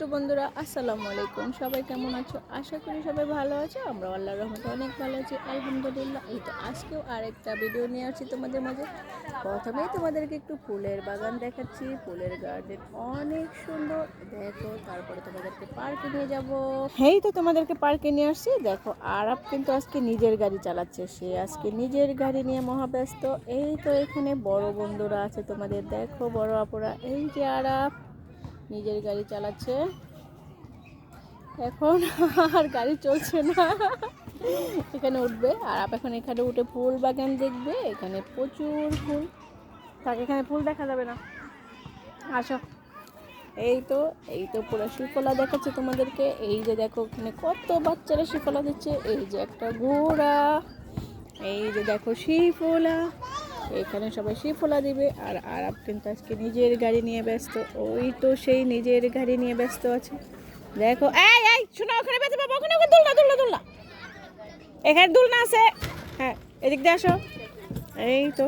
তো বন্ধুরা, আসসালামু আলাইকুম। সবাই কেমন আছো? আশা করি সবাই ভালো আছো। আমরা আল্লাহর রহমতে অনেক ভালো আছি। আলহামদুলিল্লাহ, এই তো আজকেও আরেকটা ভিডিও নিয়ে আসছি তোমাদের মাঝে। প্রথমেই তোমাদেরকে একটু ফুলের বাগান দেখাচ্ছি। ফুলের গার্ডেন অনেক সুন্দর। দেখো, তারপরে তোমাদেরকে পার্কে নিয়ে যাব। হেই তো তোমাদেরকে পার্কে নিয়ে আসছি। দেখো আরব কিন্তু আজকে নিজের গাড়ি চালাচ্ছে। সে আজকে নিজের গাড়ি নিয়ে মহাব্যস্ত। এই তো এখানে বড় বন্ধুরা আছে তোমাদের। দেখো বড় আপুরা। এই যে আরব নিজের গাড়ি চালাচ্ছে। এখন আর গাড়ি চলছে না। এখানে উঠবে। আর আপ এখন এখানে উঠে ফুল বাগান দেখবে। এখানে প্রচুর ফুল। তাকে এখানে ফুল দেখা যাবে না। আসো। এই তো এই তো পুরো শিকলা দেখাচ্ছে তোমাদেরকে। এই যে দেখো ওখানে কত বাচ্চারা শিকলা দিচ্ছে। এই যে একটা ঘোড়া। এই যে দেখো শিফোলা এখানে সবাই শিফোলা দিবে। আর আরব কিন্তু আজকে নিজের গাড়ি নিয়ে ব্যস্ত। ওই তো সেই নিজের গাড়ি নিয়ে ব্যস্ত আছে। দেখো, এই এই, শোনো, ওখানে বেঁচে পাবো, ওখানে ওখানে দুলনা দুলনা দুলনা। এখানে দুলনা আছে। হ্যাঁ এদিক দিয়ে আসো। এই তো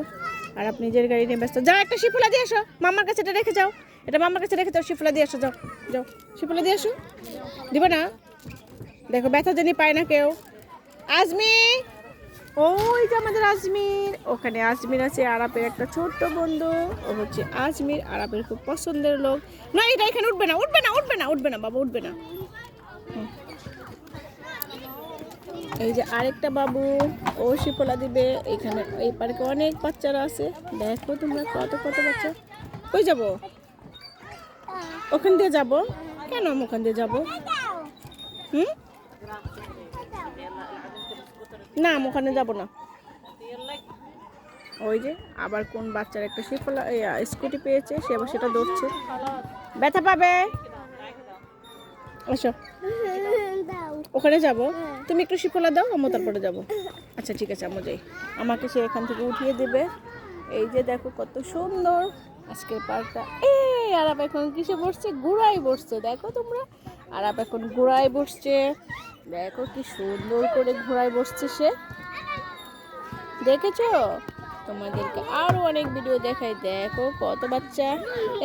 আর আপনি নিজের গাড়ি নিয়ে ব্যস্ত। যাও, একটা শিফুলা দিয়ে আসো। মামার কাছে এটা রেখে যাও। এটা মামার কাছে রেখে যাও, শিফুলা দিয়ে আসো, যাও যাও। শিফুলা দিয়ে আসো। দিবে না? দেখো, ব্যথা জানি পায় না কেউ। আজমি! ওই যে আমাদের আজমির। ওখানে আজমির আছে, আরাপের একটা ছোট্ট বন্ধু। ও হচ্ছে আজমির, আরাপের খুব পছন্দের লোক। না, এটা এখানে উঠবে না উঠবে না উঠবে না উঠবে না, বাবা, উঠবে না। এই যে আরেকটা বাবু, ও শিপলা দিবে। এখানে এই পার্কে অনেক বাচ্চারা আছে। দেখো তোমরা কত কত বাচ্চা। কই যাব? ওখান দিয়ে যাব? কেন আমি ওখান দিয়ে যাব? হুম? না, আমি ওখানে যাব না। ওই যে, আবার কোন বাচ্চার একটা শিফলা স্কুটি পেয়েছে, সে আবার সেটা ধরছে। ব্যথা পাবে? আসো। ওখানে যাব। তুমি একটু শিফলা দাও আমি তারপরে যাব। আচ্ছা ঠিক আছে আমি যাই। আমাকে সে এখান থেকে উঠিয়ে দেবে। এই যে দেখো কত সুন্দর। আজকের পার্কটা। এই আরাপ এখন কিসে বসছে? ঘোড়ায় বসছে, দেখো তোমরা। আরাপ এখন ঘোড়ায় বসছে। দেখো কি সুন্দর করে ঘোড়ায় বসছে সে। দেখেছ? তোমাদেরকে আরও অনেক ভিডিও দেখাই। দেখো কত বাচ্চা।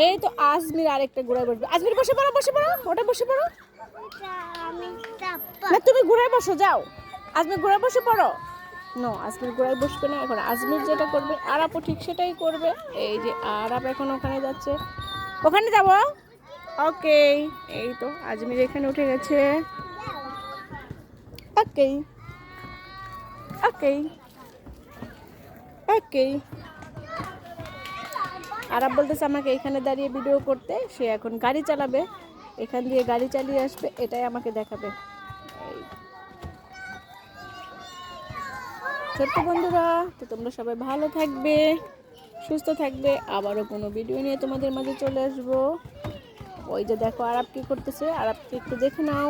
এই তো আজমির আরেকটা ঘোড়ায় বসবে। আজমির, বসে পড়ো বসে পড়ো, ওটা বসে পড়ো। না, তুমি ঘোড়ায় বসো, যাও। আজমির, ঘোড়ায় বসে পড়ো। নো আজমির ঘোড়ায় বসবে না। এখন আজমির যেটা করবে, আরাপও ঠিক সেটাই করবে। এই যে আরাপ এখন ওখানে যাচ্ছে। ওখানে যাব? ওকে এই তো আজমির এখানে উঠে গেছে। ওকে ওকে ওকে আরাব বলতেছে আমাকে এখানে দাঁড়িয়ে ভিডিও করতে। সে এখন গাড়ি চালাবে। এখান দিয়ে গাড়ি চালিয়ে আসবে। এটাই আমাকে দেখাবে। ছোট্ট বন্ধুরা, তো তোমরা সবাই ভালো থাকবে, সুস্থ থাকবে। আবারও কোনো ভিডিও নিয়ে তোমাদের মাঝে চলে আসব। ওই যে দেখো আরব কি করতেছে। আরবকে একটু দেখে নাও।